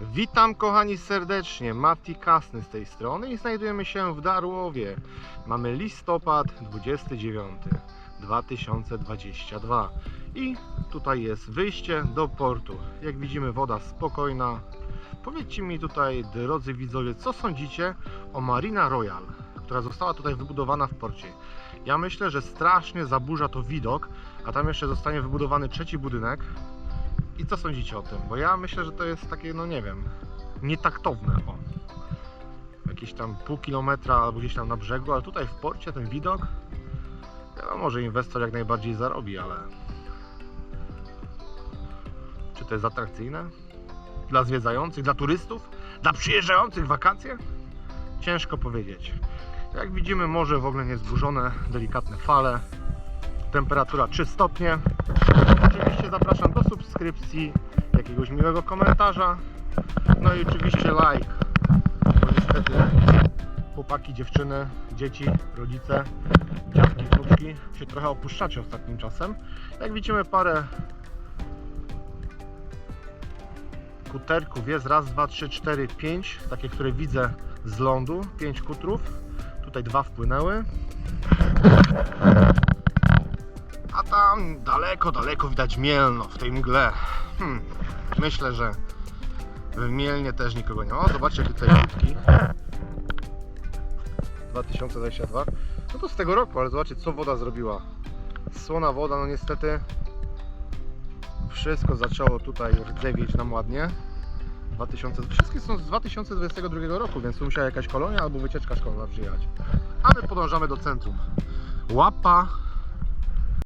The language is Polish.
Witam kochani serdecznie, Mati Kasny z tej strony i znajdujemy się w Darłowie. Mamy listopad 29 2022 i tutaj jest wyjście do portu. Jak widzimy woda spokojna. Powiedzcie mi tutaj drodzy widzowie, co sądzicie o Marina Royal, która została tutaj wybudowana w porcie. Ja myślę, że strasznie zaburza to widok, a tam jeszcze zostanie wybudowany trzeci budynek. I co sądzicie o tym? Bo ja myślę, że to jest takie, no nie wiem, nietaktowne. O. Jakieś tam pół kilometra albo gdzieś tam na brzegu, ale tutaj w porcie ten widok. Wiadomo, że inwestor jak najbardziej zarobi, ale. Czy to jest atrakcyjne? Dla zwiedzających, dla turystów? Dla przyjeżdżających wakacje? Ciężko powiedzieć. Jak widzimy, morze w ogóle niezburzone, delikatne fale. Temperatura 3 stopnie. Oczywiście zapraszam subskrypcji, jakiegoś miłego komentarza. No i oczywiście like. Bo niestety chłopaki, dziewczyny, dzieci, rodzice, dziadki, wnuczki się trochę opuszczacie ostatnim czasem. Jak widzimy parę kuterków jest raz, dwa, trzy, cztery, pięć. Takie, które widzę z lądu. Pięć kutrów. Tutaj dwa wpłynęły. Tam daleko, daleko widać Mielno w tej mgle. Hmm. Myślę, że w Mielnie też nikogo nie ma. O, zobaczcie jakie tutaj kutki. 2022. No to z tego roku, ale zobaczcie co woda zrobiła. Słona woda, no niestety wszystko zaczęło tutaj rdzewieć nam ładnie. 2000, wszystkie są z 2022 roku, więc tu musiała jakaś kolonia albo wycieczka szkolna przyjechać. A my podążamy do centrum. Łapa